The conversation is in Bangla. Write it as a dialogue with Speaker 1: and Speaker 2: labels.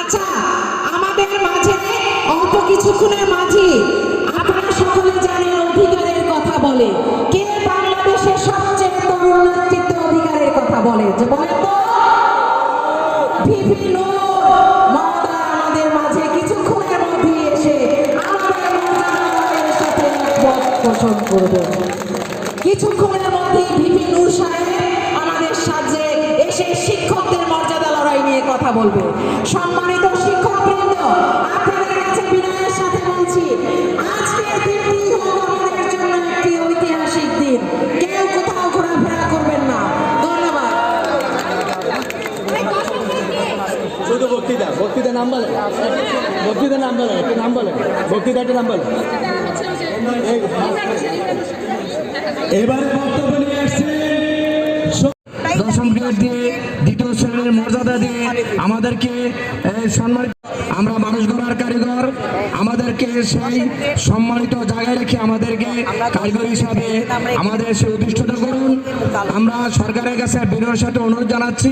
Speaker 1: আচ্ছা আমাদের মাঝে অল্প কিছুক্ষণের মাঝে আপনারা সকলে জানেন অধিকারের কথা বলে। কে বাংলাদেশের সবচেয়ে অধিকারের কথা বলে? যে বলেন তো। ভিপি আমাদের মাঝে কিছুক্ষণের মধ্যে এসে আমাদের সাথে করবে। কিছুক্ষণের মধ্যে ভিপি নূর সাহেব আমাদের সাথে এসে শিক্ষকদের মর্যাদা লড়াই নিয়ে কথা বলবে। সম্মানিত শিক্ষক বৃন্দ আপনাদের কাছে বিনয়ের সাথে বলছি আজকের দিনটি হোক আমাদের জন্য একটি ঐতিহাসিক দিন। কেউ কোথাও ঘোরাফেরা করবেন না। ধন্যবাদ।
Speaker 2: শুধু বক্তৃতা বক্তৃতা নাম বলে। বক্তৃতা নাম বলে একটু নাম বলে। বক্তৃতাটা নাম বলে
Speaker 3: এবারে বক্তব্য নিয়ে আসছেন দশম গ্রেড দিয়ে দ্বিতীয় শ্রেণির মর্যাদা দিয়ে আমাদেরকে সম্মানিত আমরা মানুষ গড়ার কারিগর। আমাদেরকে সেই সম্মানিত জায়গায় রেখে আমাদেরকে কারিগর হিসাবে আমাদের সে অধিষ্ঠিত করুন। আমরা সরকারের কাছে বিনয়ের সাথে অনুরোধ জানাচ্ছি।